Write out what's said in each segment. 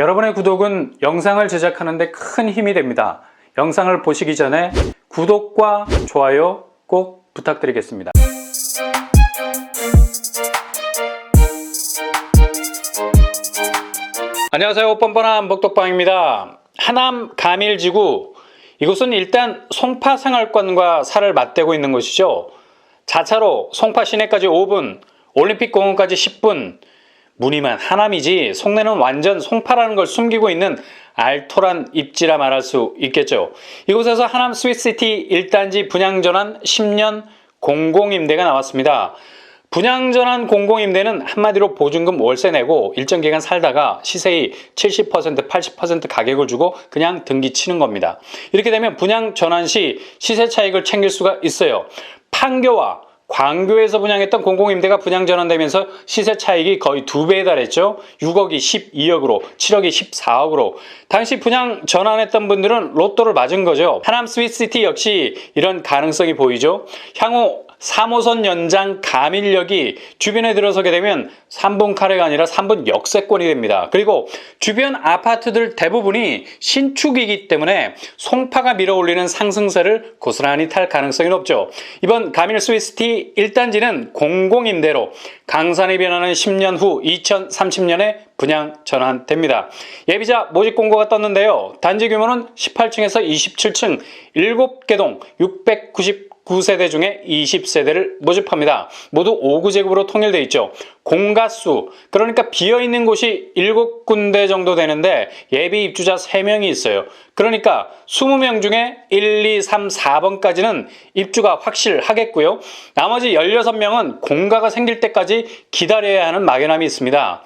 여러분의 구독은 영상을 제작하는데 큰 힘이 됩니다. 영상을 보시기 전에 구독과 좋아요 꼭 부탁드리겠습니다. 안녕하세요. 뻔뻔한 먹독방입니다. 하남 가밀지구 이곳은 일단 송파 생활권과 살을 맞대고 있는 곳이죠. 자차로 송파 시내까지 5분, 올림픽 공원까지 10분. 무늬만 하남이지 속내는 완전 송파라는 걸 숨기고 있는 알토란 입지라 말할 수 있겠죠. 이곳에서 하남 스위스시티 1단지 분양전환 10년 공공임대가 나왔습니다. 분양전환 공공임대는 한마디로 보증금 월세 내고 일정 기간 살다가 시세의 70% 80% 가격을 주고 그냥 등기 치는 겁니다. 이렇게 되면 분양 전환 시 시세 차익을 챙길 수가 있어요. 판교와 광교에서 분양했던 공공임대가 분양 전환되면서 시세 차익이 거의 두 배에 달했죠. 6억이 12억으로, 7억이 14억으로. 당시 분양 전환했던 분들은 로또를 맞은 거죠. 하남 스위스시티 역시 이런 가능성이 보이죠. 향후 3호선 연장 가밀역이 주변에 들어서게 되면 3분 카레가 아니라 3분 역세권이 됩니다. 그리고 주변 아파트들 대부분이 신축이기 때문에 송파가 밀어올리는 상승세를 고스란히 탈 가능성이 높죠. 이번 가밀 스위스티 1단지는 공공임대로 강산이 변하는 10년 후 2030년에 분양 전환됩니다. 예비자 모집 공고가 떴는데요. 단지 규모는 18층에서 27층 7개 동 699세대 중에 20세대를 모집합니다. 모두 5구제급으로 통일되어 있죠. 공가수 그러니까 비어있는 곳이 7군데 정도 되는데 예비 입주자 3명이 있어요. 그러니까 20명 중에 1, 2, 3, 4번까지는 입주가 확실하겠고요. 나머지 16명은 공가가 생길 때까지 기다려야 하는 막연함이 있습니다.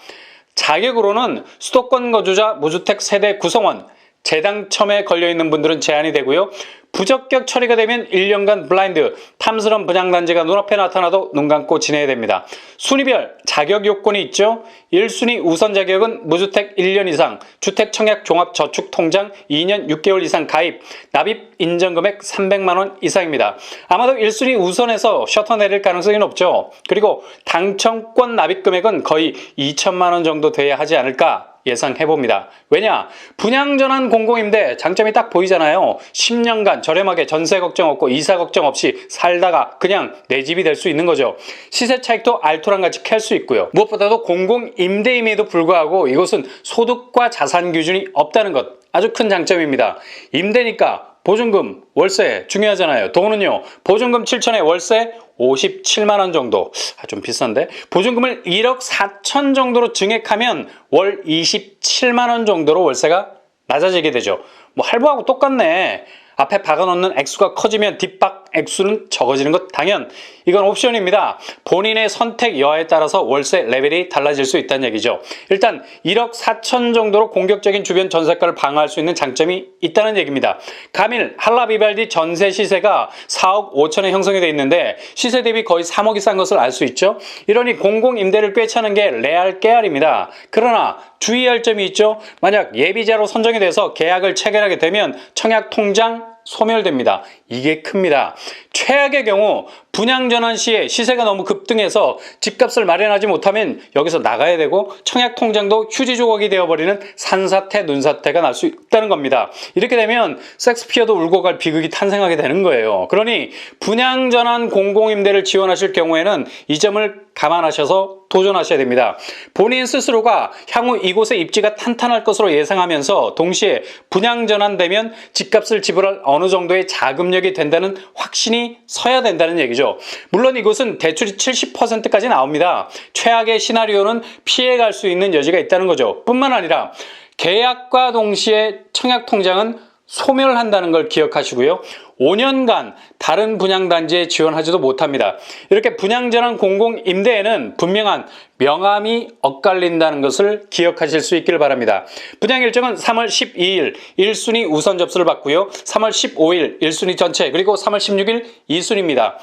자격으로는 수도권 거주자 무주택 세대 구성원 재당첨에 걸려있는 분들은 제한이 되고요. 부적격 처리가 되면 1년간 블라인드, 탐스런 분양단지가 눈앞에 나타나도 눈 감고 지내야 됩니다. 순위별 자격 요건이 있죠. 1순위 우선 자격은 무주택 1년 이상, 주택 청약 종합 저축 통장 2년 6개월 이상 가입, 납입 인정 금액 300만 원 이상입니다. 아마도 1순위 우선에서 셔터 내릴 가능성이 높죠. 그리고 당첨권 납입 금액은 거의 2천만 원 정도 돼야 하지 않을까 예상해 봅니다. 왜냐? 분양 전환 공공임대 장점이 딱 보이잖아요. 10년간 저렴하게 전세 걱정 없고 이사 걱정 없이 살다가 그냥 내 집이 될 수 있는 거죠. 시세 차익도 알토랑 같이 캘 수 있고요. 무엇보다도 공공임대임에도 불구하고 이곳은 소득과 자산 기준이 없다는 것 아주 큰 장점입니다. 임대니까 보증금, 월세 중요하잖아요. 돈은요. 보증금 7천에 월세 57만 원 정도. 아, 좀 비싼데. 보증금을 1억 4천 정도로 증액하면 월 27만 원 정도로 월세가 낮아지게 되죠. 뭐 할부하고 똑같네. 앞에 박아놓는 액수가 커지면 뒷박 액수는 적어지는 것 당연. 이건 옵션입니다. 본인의 선택 여하에 따라서 월세 레벨이 달라질 수 있다는 얘기죠. 일단 1억 4천 정도로 공격적인 주변 전세가를 방어할 수 있는 장점이 있다는 얘기입니다. 가밀, 할라비발디 전세 시세가 4억 5천에 형성이 되어 있는데 시세 대비 거의 3억이 싼 것을 알 수 있죠. 이러니 공공임대를 꿰차는 게 레알 깨알입니다. 그러나 주의할 점이 있죠. 만약 예비자로 선정이 돼서 계약을 체결하게 되면 청약 통장 소멸됩니다. 이게 큽니다. 최악의 경우 분양 전환 시에 시세가 너무 급등해서 집값을 마련하지 못하면 여기서 나가야 되고 청약 통장도 휴지 조각이 되어버리는 산사태 눈사태가 날 수 있다는 겁니다. 이렇게 되면 섹스피어도 울고 갈 비극이 탄생하게 되는 거예요. 그러니 분양 전환 공공임대를 지원하실 경우에는 이 점을 감안하셔서 도전하셔야 됩니다. 본인 스스로가 향후 이곳의 입지가 탄탄할 것으로 예상하면서 동시에 분양 전환되면 집값을 지불할 어느 정도의 자금력이 된다는 확신이 서야 된다는 얘기죠. 물론 이곳은 대출이 70%까지 나옵니다. 최악의 시나리오는 피해갈 수 있는 여지가 있다는 거죠. 뿐만 아니라 계약과 동시에 청약 통장은 소멸한다는 걸 기억하시고요. 5년간 다른 분양단지에 지원하지도 못합니다. 이렇게 분양전환 공공임대에는 분명한 명암이 엇갈린다는 것을 기억하실 수 있길 바랍니다. 분양 일정은 3월 12일 1순위 우선 접수를 받고요. 3월 15일 1순위 전체 그리고 3월 16일 2순위입니다.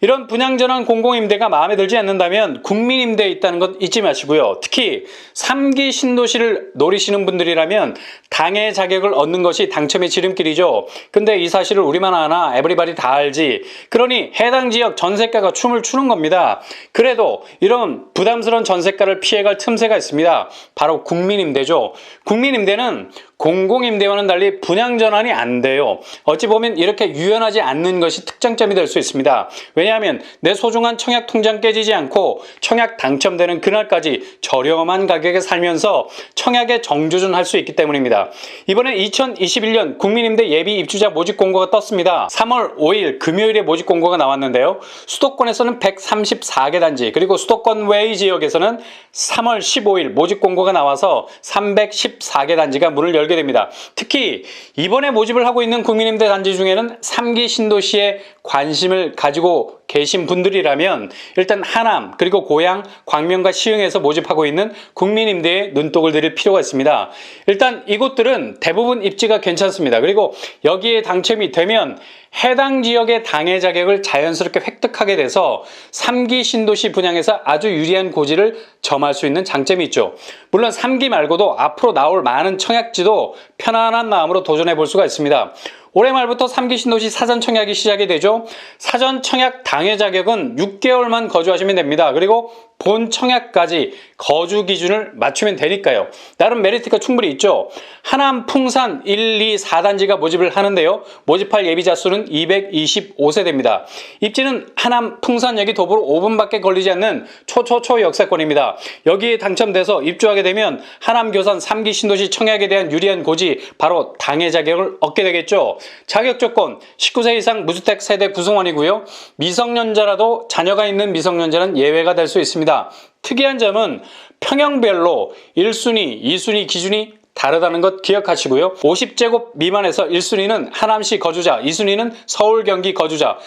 이런 분양전환 공공임대가 마음에 들지 않는다면 국민임대에 있다는 것 잊지 마시고요. 특히 3기 신도시를 노리시는 분들이라면 당해 자격을 얻는 것이 당첨의 지름길이죠. 근데 이 사실을 우리만 아나 에브리바디 다 알지. 그러니 해당 지역 전세가가 춤을 추는 겁니다. 그래도 이런 부담스러운 전세가를 피해갈 틈새가 있습니다. 바로 국민임대죠. 국민임대는 공공임대와는 달리 분양 전환이 안 돼요. 어찌 보면 이렇게 유연하지 않는 것이 특장점이 될 수 있습니다. 왜 냐하면 내 소중한 청약 통장 깨지지 않고 청약 당첨되는 그날까지 저렴한 가격에 살면서 청약에 정조준할 수 있기 때문입니다. 이번에 2021년 국민임대 예비 입주자 모집 공고가 떴습니다. 3월 5일 금요일에 모집 공고가 나왔는데요. 수도권에서는 134개 단지 그리고 수도권 외의 지역에서는 3월 15일 모집 공고가 나와서 314개 단지가 문을 열게 됩니다. 특히 이번에 모집을 하고 있는 국민임대 단지 중에는 3기 신도시에 관심을 가지고 계신 분들이라면 일단 하남 그리고 고양, 광명과 시흥에서 모집하고 있는 국민임대에 눈독을 들일 필요가 있습니다. 일단 이곳들은 대부분 입지가 괜찮습니다. 그리고 여기에 당첨이 되면 해당 지역의 당해 자격을 자연스럽게 획득하게 돼서 3기 신도시 분양에서 아주 유리한 고지를 점할 수 있는 장점이 있죠. 물론 3기 말고도 앞으로 나올 많은 청약지도 편안한 마음으로 도전해 볼 수가 있습니다. 올해 말부터 3기 신도시 사전 청약이 시작이 되죠. 사전 청약 당해 자격은 6개월만 거주하시면 됩니다. 그리고 본 청약까지 거주 기준을 맞추면 되니까요. 나름 메리트가 충분히 있죠. 하남 풍산 1, 2, 4단지가 모집을 하는데요. 모집할 예비자 수는 225세대입니다. 입지는 하남 풍산역이 도보로 5분밖에 걸리지 않는 초초초 역세권입니다. 여기에 당첨돼서 입주하게 되면 하남 교산 3기 신도시 청약에 대한 유리한 고지 바로 당해 자격을 얻게 되겠죠. 자격 조건 19세 이상 무주택 세대 구성원이고요. 미성년자라도 자녀가 있는 미성년자는 예외가 될 수 있습니다. 특이한 점은 평형별로 1순위, 2순위 기준이 다르다는 것 기억하시고요. 50제곱 미만에서 1순위는 하남시 거주자, 2순위는 서울 경기 거주자,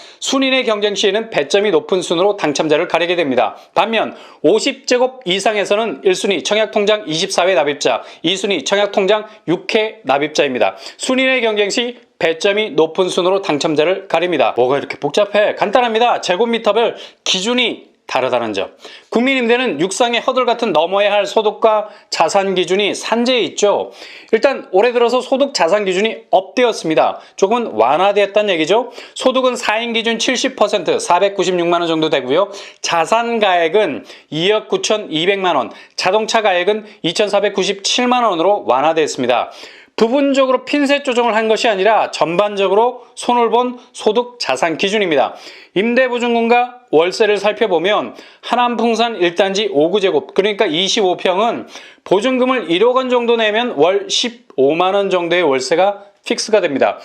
내 경쟁 시에는 배점이 높은 순으로 당첨자를 가리게 됩니다. 반면 50제곱 이상에서는 1순위 청약통장 24회 납입자, 2순위 청약통장 6회 납입자입니다. 내 경쟁 시 배점이 높은 순으로 당첨자를 가립니다. 뭐가 이렇게 복잡해? 간단합니다. 제곱미터별 기준이 다르다는 점. 국민임대는 육상의 허들 같은 넘어야 할 소득과 자산 기준이 산재해 있죠. 일단 올해 들어서 소득 자산 기준이 업되었습니다. 조금은 완화되었다는 얘기죠. 소득은 4인 기준 70% 496만 원 정도 되고요. 자산 가액은 2억 9,200만 원, 자동차 가액은 2,497만 원으로 완화되었습니다. 부분적으로 핀셋 조정을 한 것이 아니라 전반적으로 손을 본 소득 자산 기준입니다. 임대보증금과 월세를 살펴보면 하남 풍산 1단지 5구제곱 그러니까 25평은 보증금을 1억 원 정도 내면 월 15만 원 정도의 월세가 픽스가 됩니다.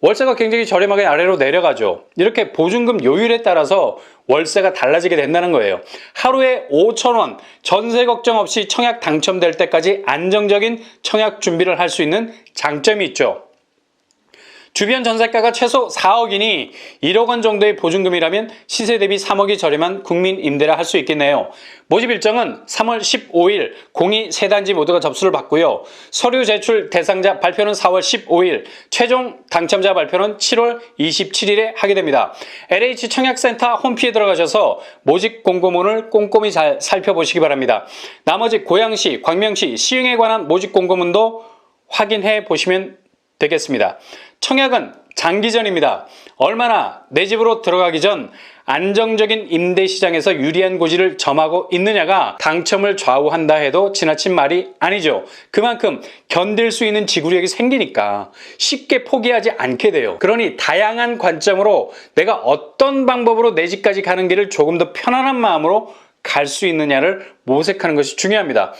월세가 굉장히 저렴하게 아래로 내려가죠. 이렇게 보증금 요율에 따라서 월세가 달라지게 된다는 거예요. 하루에 5천 원 전세 걱정 없이 청약 당첨될 때까지 안정적인 청약 준비를 할 수 있는 장점이 있죠. 주변 전세가가 최소 4억이니 1억 원 정도의 보증금이라면 시세 대비 3억이 저렴한 국민 임대라 할 수 있겠네요. 모집 일정은 3월 15일 공이 세 단지 모두가 접수를 받고요. 서류 제출 대상자 발표는 4월 15일, 최종 당첨자 발표는 7월 27일에 하게 됩니다. LH 청약센터 홈피에 들어가셔서 모집 공고문을 꼼꼼히 잘 살펴보시기 바랍니다. 나머지 고양시, 광명시, 시흥에 관한 모집 공고문도 확인해 보시면 되겠습니다. 청약은 장기전입니다. 얼마나 내 집으로 들어가기 전 안정적인 임대 시장에서 유리한 고지를 점하고 있느냐가 당첨을 좌우한다 해도 지나친 말이 아니죠. 그만큼 견딜 수 있는 지구력이 생기니까 쉽게 포기하지 않게 돼요. 그러니 다양한 관점으로 내가 어떤 방법으로 내 집까지 가는 길을 조금 더 편안한 마음으로 갈 수 있느냐를 모색하는 것이 중요합니다.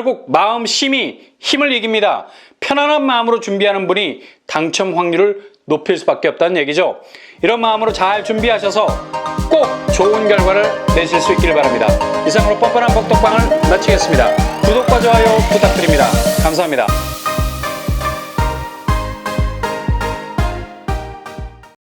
결국 마음 심이 힘을 이깁니다. 편안한 마음으로 준비하는 분이 당첨 확률을 높일 수밖에 없다는 얘기죠. 이런 마음으로 잘 준비하셔서 꼭 좋은 결과를 내실 수 있기를 바랍니다. 이상으로 뻔뻔한 복덕방을 마치겠습니다. 구독과 좋아요 부탁드립니다. 감사합니다.